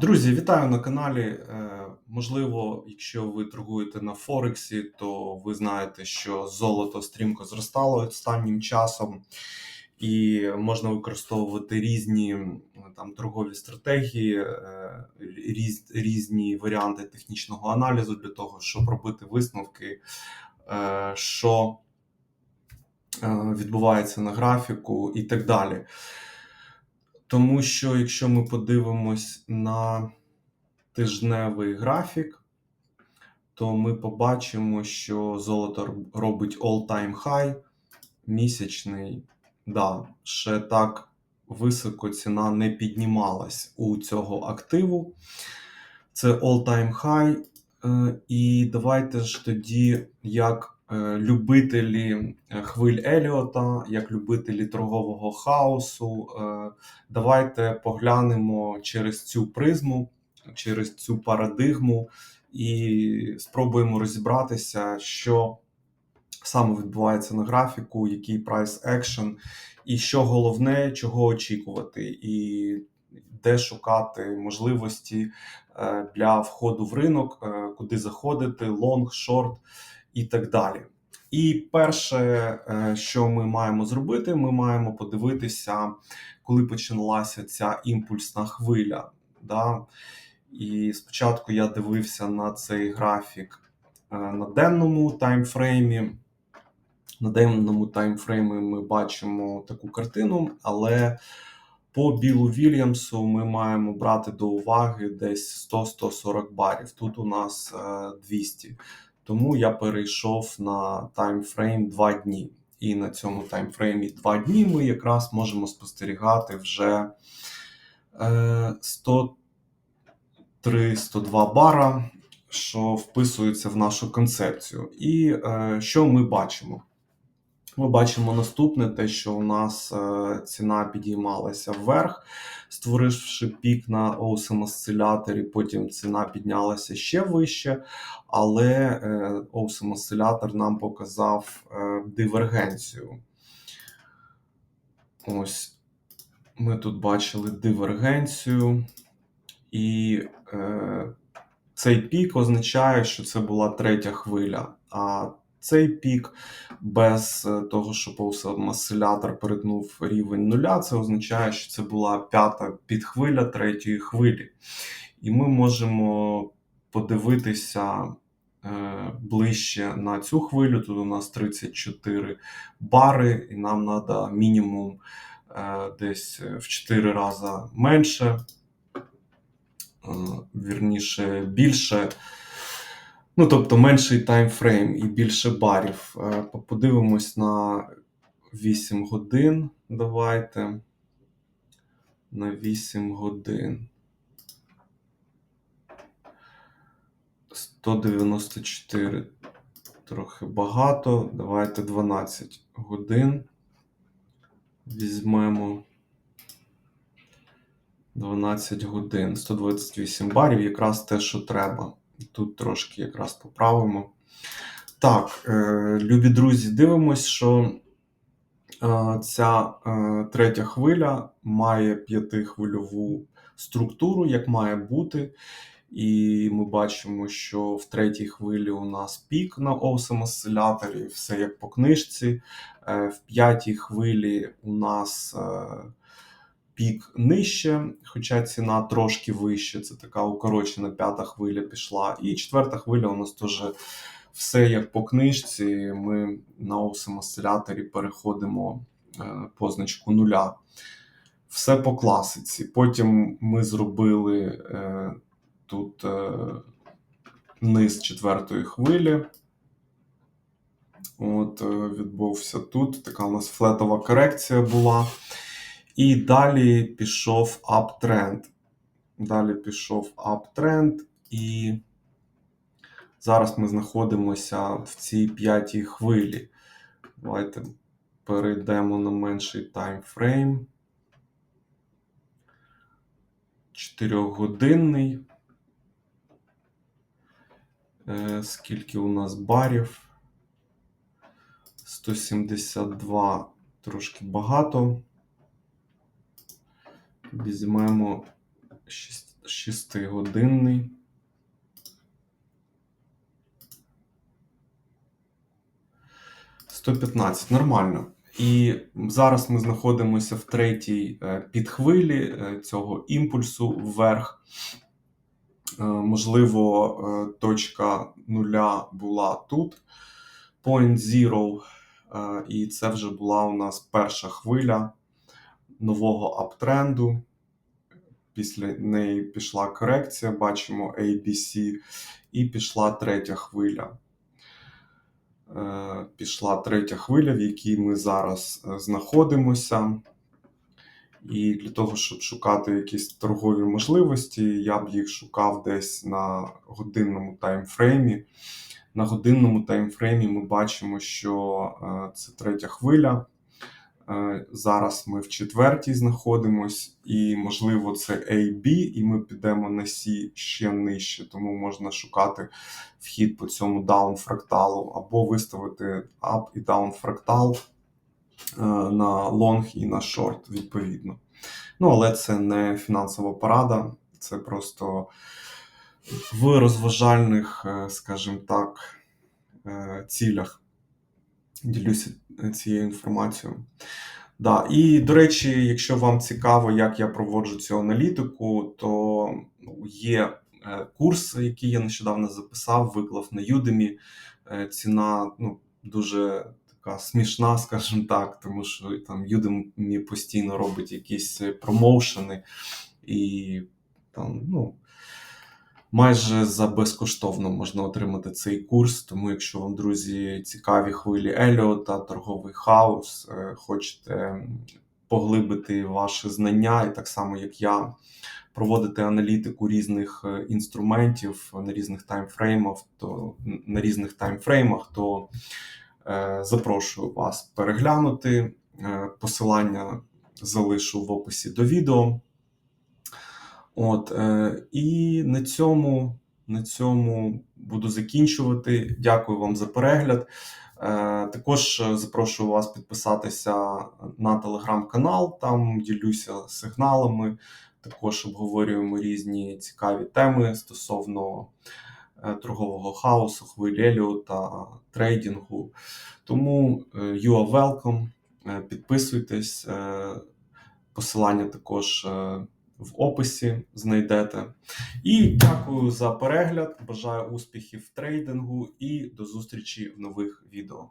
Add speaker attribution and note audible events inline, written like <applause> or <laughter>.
Speaker 1: Друзі, вітаю на каналі. Е, Можливо, якщо ви торгуєте на Форексі, то ви знаєте, що золото стрімко зростало останнім часом, і можна використовувати різні там торгові стратегії, е, різ, різні варіанти технічного аналізу для того, щоб робити висновки, е, що відбувається на графіку і так далі. Тому що якщо ми подивимось на тижневий графік, то ми побачимо, що золото робить all-time high місячний. Да, ще так високо ціна не піднімалась у цього активу. Це all-time high. Е, І давайте ж тоді, як любителі е, хвиль Еліота, як любителі торгового хаосу, е, давайте поглянемо через цю призму, через цю парадигму і спробуємо розібратися, що саме відбувається на графіку, який прайс екшен, і що головне, чого очікувати, і де шукати можливості е, для входу в ринок, е, куди заходити, лонг, шорт і так далі. І перше, е, що ми маємо зробити, ми маємо подивитися, коли почалася ця імпульсна хвиля. Да? І спочатку я дивився на цей графік е, на денному таймфреймі. На денному таймфреймі ми бачимо таку картину, але по Білу Вільямсу ми маємо брати до уваги десь 100-140 барів. Тут у нас е, 200. Тому я перейшов на таймфрейм 2 дні. І на цьому таймфреймі 2 дні ми якраз можемо спостерігати вже е, 103-102 бара, що вписується в нашу концепцію. І е, що ми бачимо? Ми бачимо наступне: те, що у нас е, ціна підіймалася вверх, створивши пік на осм осциляторі, потім ціна піднялася ще вище, але е, осм осцилятор нам показав е, дивергенцію. Ось ми тут бачили дивергенцію, і е, цей пік означає, що це була третя хвиля. А цей пік без е, того, що осцилятор перетнув рівень нуля, це означає, що це була п'ята підхвиля третьої хвилі. І ми можемо подивитися е, ближче на цю хвилю. Тут у нас 34 бари, і нам треба мінімум е, десь в 4 рази менше, вірніше більше. Ну, тобто менший таймфрейм і більше барів. Е, Подивимось на 8 годин. Давайте. На 8 годин. 194 трохи багато. Давайте 12 годин. Візьмемо 12 годин. 128 барів, якраз те, що треба. Тут трошки якраз поправимо. Так, е, любі друзі, дивимось, що е, ця е, третя хвиля має п'ятихвильову структуру, як має бути. І ми бачимо, що в третій хвилі у нас пік на осем осциляторі, все як по книжці. В п'ятій хвилі у нас пік нижче, хоча ціна трошки вище. Це така укорочена п'ята хвиля пішла. І четверта хвиля у нас теж все як по книжці. Ми на осем осциляторі переходимо е, позначку нуля. Все по класиці. Потім ми зробили е, тут е, низ четвертої хвилі. От, е, відбувся тут. Така у нас флетова корекція була. І далі пішов аптренд. Далі пішов аптренд, і зараз ми знаходимося в цій п'ятій хвилі. Давайте перейдемо на менший таймфрейм. 4-годинний. Е, Скільки у нас барів? 172 трошки багато. Візьмемо Шестигодинний. Сто п'ятнадцять, нормально. І зараз ми знаходимося в третій е, підхвилі е, цього імпульсу вверх. Е, Можливо, точка нуля була тут, point zero, і це вже була у нас перша хвиля нового аптренду. Після неї пішла корекція, бачимо ABC, і пішла третя хвиля. Е, Пішла третя хвиля, в якій ми зараз е, знаходимося. І для того, щоб шукати якісь торгові можливості, я б їх шукав десь на годинному таймфреймі. На годинному таймфреймі ми бачимо, що е, це третя хвиля. Е, Зараз ми в четвертій знаходимось, і можливо це AB, і ми підемо на C ще нижче, тому можна шукати вхід по цьому даун фракталу, або виставити up і down фрактал е, на лонг і на шорт, відповідно. Ну, але це не фінансова порада, це просто в розважальних, е, скажімо так, цілях ділюся е, цією інформацією. Да. І, до речі, якщо вам цікаво, як я проводжу цю аналітику, то ну, є е, курс, який я нещодавно записав, виклав на. Е, Ціна ну, дуже така смішна, <laughs> скажімо так, тому що там Udemy постійно робить якісь промоушени і там, ну. Майже за безкоштовно можна отримати цей курс. Тому, якщо вам, друзі, цікаві хвилі Еліота, торговий хаос, е, хочете поглибити ваші знання, і так само як я, проводити аналітику різних е, інструментів на різних таймфреймах, то на різних таймфреймах, то е, запрошую вас переглянути. Е, посилання залишу в описі до відео. От, е, і на цьому, на цьому буду закінчувати. Дякую вам за перегляд. Е, також запрошую вас підписатися на телеграм-канал, там ділюся сигналами. Також обговорюємо різні цікаві теми стосовно е, торгового хаосу, хвилі Еліота, трейдингу. Тому е, you are welcome. Е, Підписуйтесь. Посилання також в описі знайдете. І дякую за перегляд. Бажаю успіхів в трейдингу і до зустрічі в нових відео.